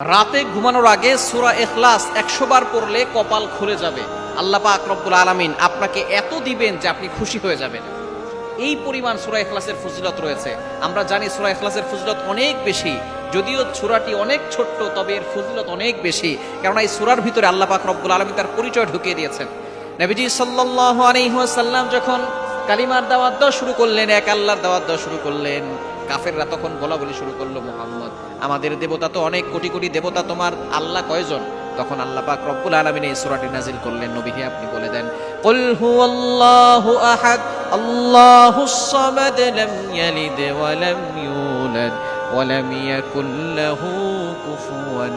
রাতে ঘুমানোর আগে সুরা এখলাস একশো বার পড়লে কপাল খুলে যাবে। আল্লাহ পাক আলামিন আপনাকে এত দিবেন যে আপনি খুশি হয়ে যাবেন। এই পরিমাণ সুরা এখলাসের ফজিলত রয়েছে। আমরা জানি সুরা এখলাসের ফজিলত অনেক বেশি। যদিও সুরাটি অনেক ছোট্ট, তবে এর ফজিলত অনেক বেশি। কেননা এই সুরার ভিতরে আল্লাহ পাক আলামিন তার পরিচয় ঢুকিয়ে দিয়েছেন। নবীজি সাল্লাল্লাহু আলাইহি ওয়াসাল্লাম যখন কালিমার দাওয়াত দেওয়া শুরু করলেন, এক আল্লাহর দাওয়াত দেওয়া শুরু করলেন। কাফেররা তখন বলা বলি শুরু করল, মোহাম্মদ, আমাদের দেবতা তো অনেক কোটি কোটি দেবতা, তোমার আল্লাহ কয়জন? তখন আল্লাহ পাক রব্বুল আলামিন এই সূরাটি নাজিল করলেন। নবীকে আপনি বলে দেন, কুল হুয়াল্লাহু আহাদ আল্লাহুস সামাদ লাম ইয়ালিদ ওয়া লাম ইউলাদ ওয়া লাম ইয়াকুল লাহু কুফুয়ান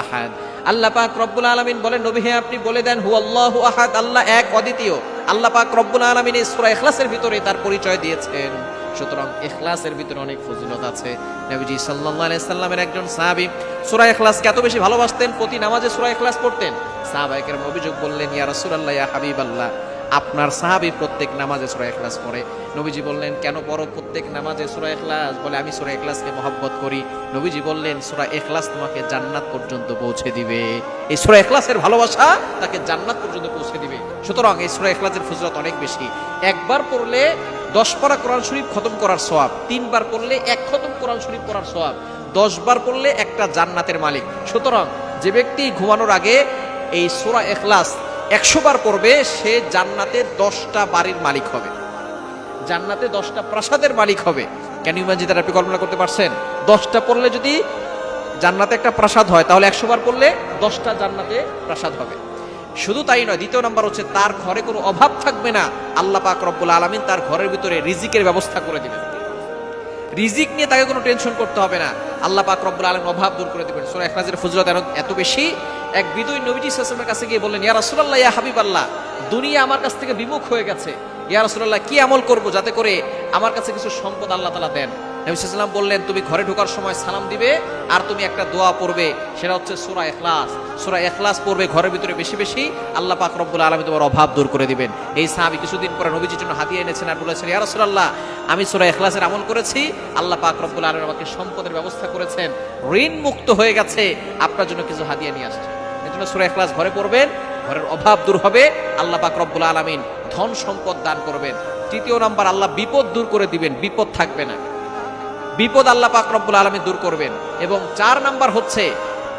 আহাদ। আল্লাহ পাক রব্বুল আলামিন বলেন নবী হে আপনি বলে দেন হু হুয়াল্লাহু আহাদ, আল্লাহ এক অদ্বিতীয়। আল্লাহ পাক রব্বুল আলামিন এই সূরা ইখলাসের ভিতরে তার পরিচয় দিয়েছেন। সুতরাং ইখলাসের ভিতরে অনেক ফজিলত আছে। নবীজি সাল্লাল্লাহু আলাইহি সাল্লামের একজন সাহাবী সূরা ইখলাসকে এত বেশি ভালোবাসতেন, প্রতি নামাজে সূরা ইখলাস পড়তেন। সাহাবায়ে অভিযোগ বললেন ইয়া রাসূলুল্লাহ, ইয়া হাবিবাল্লাহ, আপনার সাহাবী প্রত্যেক নামাজে সূরা ইখলাস পড়ে। নবীজি বললেন, কেন পড়ো প্রত্যেক নামাজে সূরা ইখলাস? বলে, আমি সূরা ইখলাসকে মহব্বত করি। নবীজি বললেন, সূরা ইখলাস তোমাকে জান্নাত পর্যন্ত পৌঁছে দিবে। এই সূরা ইখলাসের ভালোবাসা তাকে জান্নাত পর্যন্ত পৌঁছে দিবে। সুতরাং এই সূরা ইখলাসের ফজিলত অনেক বেশি। একবার পড়লে দশ পারা কোরআন শরীফ খতম করার সওয়াব। তিনবার পড়লে এক খতম কোরআন শরীফ করার সওয়াব। দশ বার পড়লে একটা জান্নাতের মালিক। সুতরাং যে ব্যক্তি ঘুমানোর আগে এই সোরা এখলাস একশো বার পড়বে, সে জান্নাতের দশটা বাড়ির মালিক হবে। জান্নাতে দশটা প্রাসাদের মালিক হবে। কেন ইমানজি তারা আপনি কল্পনা করতে পারছেন? দশটা পড়লে যদি জান্নাতে একটা প্রাসাদ হয়, তাহলে একশো বার পড়লে দশটা জান্নাতে প্রাসাদ হবে। শুধু তাই নয়, দ্বিতীয় নাম্বার হচ্ছে তার ঘরে কোনো অভাব থাকবে না। আল্লাহ পাক রব্বুল আলমিন তার ঘরের ভিতরে রিজিকের ব্যবস্থা করে দিবেন। রিজিক নিয়ে তাকে কোনো টেনশন করতে হবে না। আল্লাহ পাক রব্বুল আলম অভাব দূর করে দেবেন। সুরা এখলাজের ফজলত এত বেশি। এক বিদুই নবীজি সাসমের কাছে গিয়ে বললেন, ইয়া রাসূলুল্লাহ, ইয়া হাবিব আল্লাহ দুনিয়া আমার কাছ থেকে বিমুখ হয়ে গেছে। ইয়া রাসূলুল্লাহ, কি আমল করব যাতে করে আমার কাছে কিছু সম্পদ আল্লাহ তালা দেন? নবী সাল্লাম বললেন, তুমি ঘরে ঢোকার সময় সালাম দিবে আর তুমি একটা দোয়া পড়বে। সেটা হচ্ছে সূরা এখলাস সূরা এখলাস পড়বে ঘরের ভিতরে বেশি বেশি। আল্লাহ পাক রব্বুল আলামিন তোমার অভাব দূর করে দিবেন। এই সাহাবী কিছুদিন পরে নবীজির জন্য হাতিয়ে এনেছেন আর বলেছেন, ইয়া রাসূলুল্লাহ, আমি সূরা এখলাসের আমল করেছি। আল্লাহ পাক রব্বুল আলামিন আমাকে সম্পদের ব্যবস্থা করেছেন। ঋণ মুক্ত হয়ে গেছে। আপনার জন্য কিছু হাতিয়ে নিয়ে আসছে। এজন্য সূরা এখলাস ঘরে পড়বেন, ঘরের অভাব দূর হবে। আল্লাহ পাক রব্বুল আলামিন ধন সম্পদ দান করবেন। তৃতীয় নাম্বার, আল্লাহ বিপদ দূর করে দিবেন। বিপদ থাকবে না। বিপদ আল্লাহ পাক রব্বুল দূর করবেন। এবং চার নাম্বার হচ্ছে,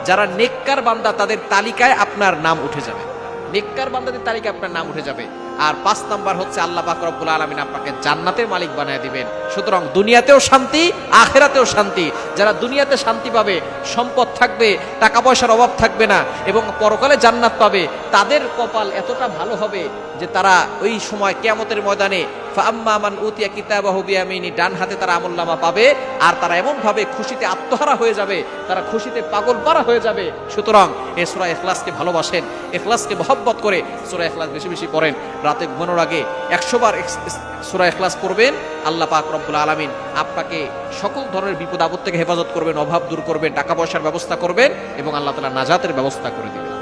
যারা নেককার বান্দা তাদের তালিকায় আপনার নাম উঠে যাবে। নেককার বান্দাদের তালিকায় আপনার নাম উঠে যাবে। আর পাঁচ নাম্বার হচ্ছে আল্লাহ পাক রব্বুল আলামিন আপনাকে জান্নাতের মালিক বানিয়ে দিবেন। সুতরাং দুনিয়াতেও শান্তি, আখেরাতেও শান্তি। যারা দুনিয়াতে শান্তি পাবে, সম্পদ থাকবে, টাকা পয়সার অভাব থাকবে না এবং পরকালে জান্নাত পাবে, তাদের কপাল এতটা ভালো হবে যে তারা ওই সময় কেয়ামতের ময়দানে ফাম্মা মান উতিয়া কিতাবাহু বিয়ামিনি, ডান হাতে তারা আমলনামা পাবে আর তারা এমন ভাবে খুশিতে আত্মহারা হয়ে যাবে, তারা খুশিতে পাগল পারা হয়ে যাবে। সুতরাং এ সূরা ইখলাসকে ভালোবাসেন, ইখলাসকে মহব্বত করে সূরা ইখলাস বেশি বেশি পড়েন। রাতে ঘুমানোর আগে একশোবার বার এখলাস করবেন আল্লাহ পাক রব্বুল আলমিন আপনাকে সকল ধরনের বিপদ আপদ থেকে হেফাজত করবেন, অভাব দূর করবেন, টাকা পয়সার ব্যবস্থা করবেন এবং আল্লাহ তালা নাজাতের ব্যবস্থা করে দিবেন।